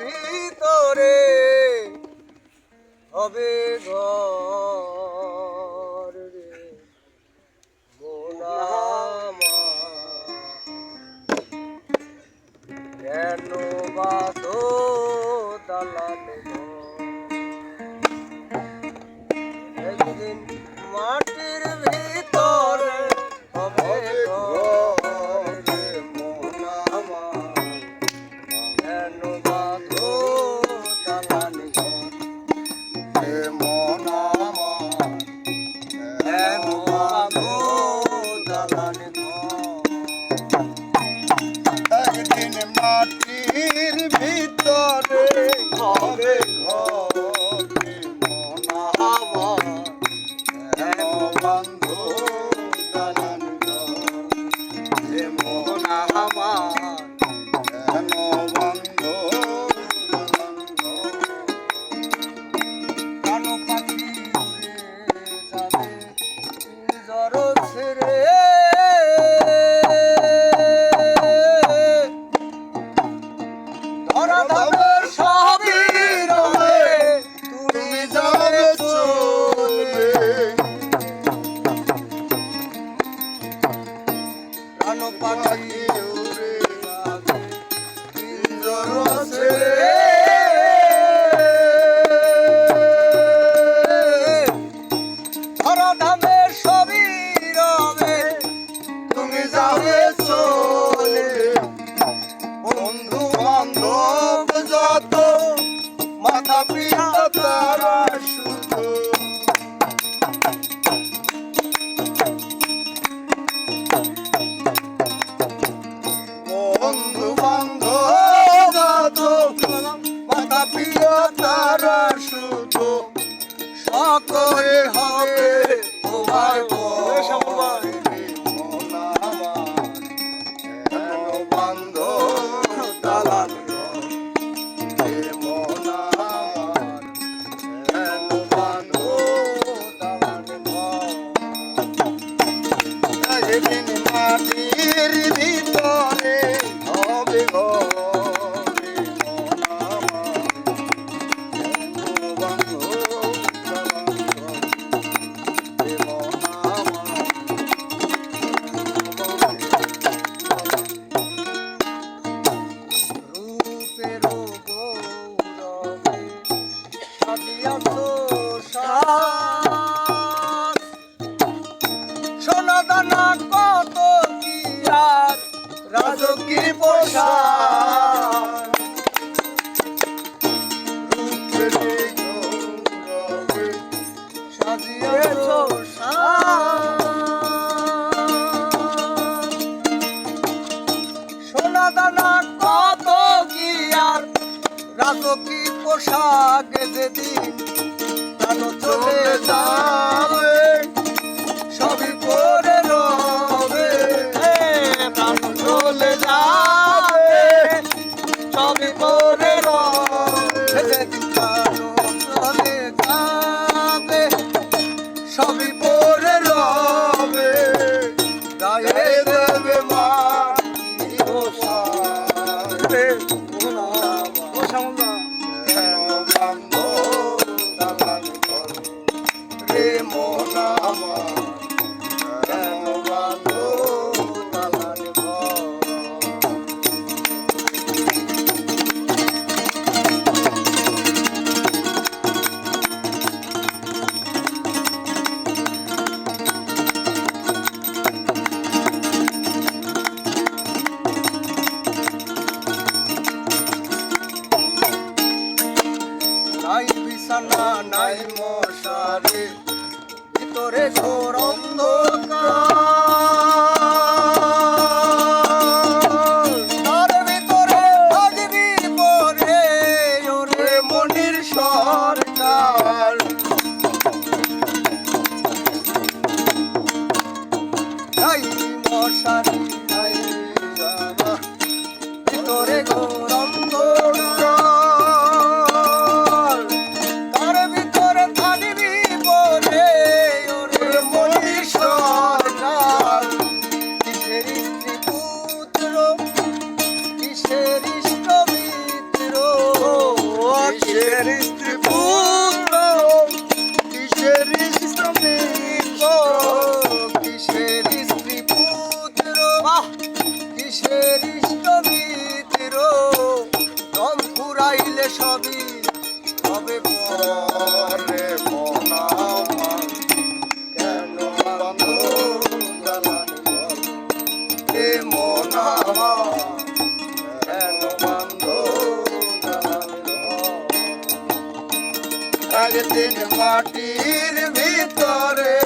ভিতরে হবে ঘর মোনামা কেন বাদো দালান একদিন মাঠ মাটির ভিতরে ঘরে ঘর। প্রিয় তারা শুধু সকলে হবে তোমার মাটির দিয়ে সোনাদানা কত কি আর রাজকী পোশাক। পোশাক যেদিন প্রাণ চলে যায়। কেন নাই মশারি ভিতরে ঘোর অন্ধকার। সবই হবে পর রে কেন বান্ধ জ্বালানি বল রে মন কেন বান্ধ জ্বালানি একদিন মাটির ভিতরে